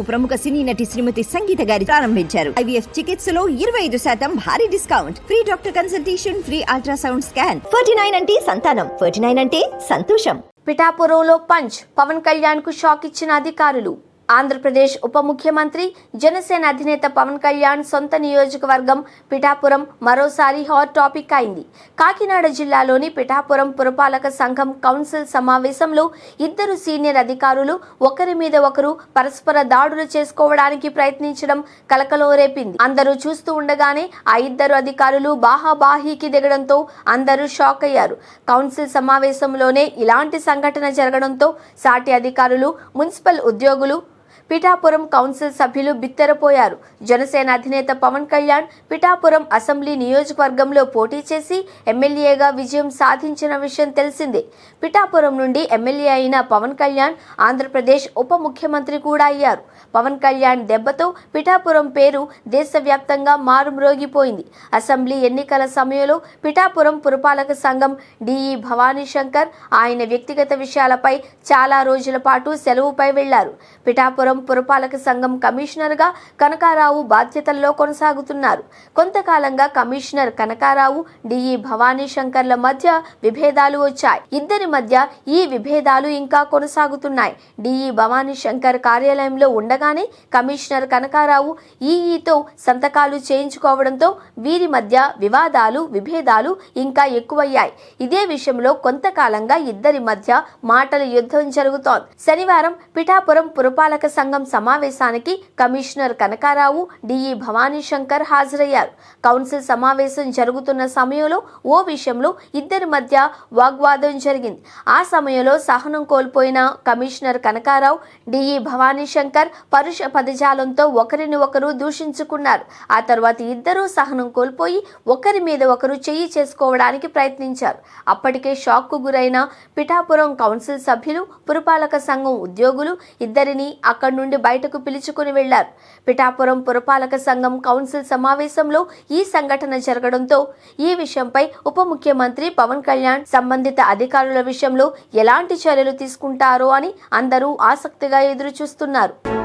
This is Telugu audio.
ప్రముఖ సినీ నటి శ్రీమతి సంగీత గారి ప్రారంభించారు. ఐవీఎఫ్ చికిత్సలో ఇరవై ఐదు శాతం భారీ discount. Free doctor consultation free ultrasound scan. Forty nine అంటే సంతానం. ఫోర్టీ నైన్ అంటే సంతోషం. పిఠాపురంలో పంచ్ పవన్ కళ్యాణ్కు షాక్ ఇచ్చిన అధికారులు. ఆంధ్రప్రదేశ్ ఉప ముఖ్యమంత్రి జనసేన అధినేత పవన్ కళ్యాణ్ సొంత నియోజకవర్గం పిఠాపురం మరోసారి హాట్ టాపిక్ అయింది. కాకినాడ జిల్లాలోని పిఠాపురం పురపాలక సంఘం కౌన్సిల్ సమావేశంలో ఇద్దరు సీనియర్ అధికారులు ఒకరి మీద ఒకరు పరస్పర దాడులు చేసుకోవడానికి ప్రయత్నించడం కలకలో రేపింది అందరూ చూస్తూ ఉండగానే ఆ ఇద్దరు అధికారులు బాహాబాహీకి దిగడంతో అందరూ షాక్ అయ్యారు. కౌన్సిల్ సమావేశంలోనే ఇలాంటి సంఘటన జరగడంతో సాటి అధికారులు మున్సిపల్ ఉద్యోగులు పిఠాపురం కౌన్సిల్ సభ్యులు బిత్తరపోయారు. జనసేన అధినేత పవన్ కళ్యాణ్ పిఠాపురం అసెంబ్లీ నియోజకవర్గంలో పోటీ చేసి ఎమ్మెల్యేగా విజయం సాధించిన విషయం తెలిసిందే. పిఠాపురం నుండి ఎమ్మెల్యే అయిన పవన్ కళ్యాణ్ ఆంధ్రప్రదేశ్ ఉప ముఖ్యమంత్రి కూడా అయ్యారు. పవన్ కళ్యాణ్ దెబ్బతో పిఠాపురం పేరు దేశవ్యాప్తంగా మారుమ్రోగిపోయింది. అసెంబ్లీ ఎన్నికల సమయంలో పిఠాపురం పురపాలక సంఘం డిఈ భవానీ శంకర్ ఆయన వ్యక్తిగత విషయాలపై చాలా రోజుల పాటు సెలవుపై వెళ్ళారు. పిఠాపురం పురపాలక సంఘం కమిషనర్గా కనకారావు బాధ్యతల్లో కొనసాగుతున్నారు. కొంతకాలంగా కమిషనర్ కనకారావు డిఈ భవానీ శంకర్ల మధ్య విభేదాలు వచ్చాయి. ఇద్దరి మధ్య ఈ విభేదాలు ఇంకా కొనసాగుతున్నాయి. డిఈ భవానీ శంకర్ కార్యాలయంలో ఉండగానే కమిషనర్ కనకారావు ఈఈతో సంతకాలు చేయించుకోవడంతో వీరి మధ్య వివాదాలు విభేదాలు ఇంకా ఎక్కువయ్యాయి. ఇదే విషయంలో కొంతకాలంగా ఇద్దరి మధ్య మాటల యుద్ధం జరుగుతోంది. శనివారం పిఠాపురం పురపాలక సంఘం సమావేశానికి కమిషనర్ కనకారావు డిఈ భవానీ శంకర్ హాజరయ్యారు. కౌన్సిల్ సమావేశం జరుగుతున్న సమయంలో ఓ విషయంలో ఇద్దరి మధ్య వాగ్వాదం జరిగింది. ఆ సమయంలో సహనం కోల్పోయిన commissioner Kanakarao D E Bhavani Shankar పరుష పదజాలంతో ఒకరిని ఒకరు దూషించుకున్నారు. ఆ తర్వాత ఇద్దరూ సహనం కోల్పోయి ఒకరి మీద ఒకరు చెయ్యి చేసుకోవడానికి ప్రయత్నించారు. అప్పటికే షాక్కు గురైన పిఠాపురం కౌన్సిల్ సభ్యులు పురపాలక సంఘం ఉద్యోగులు ఇద్దరిని అక్కడి నుండి బయటకు పిలుచుకుని వెళ్ళారు పిఠాపురం పురపాలక సంఘం కౌన్సిల్ సమావేశంలో ఈ సంఘటన జరగడంతో ఈ విషయంపై ఉప ముఖ్యమంత్రి పవన్ కళ్యాణ్ సంబంధిత అధికారుల విషయంలో ఎలాంటి చర్యలు తీసుకుంటారో అని అందరూ ఆసక్తిగా ఎదురు చూస్తున్నారు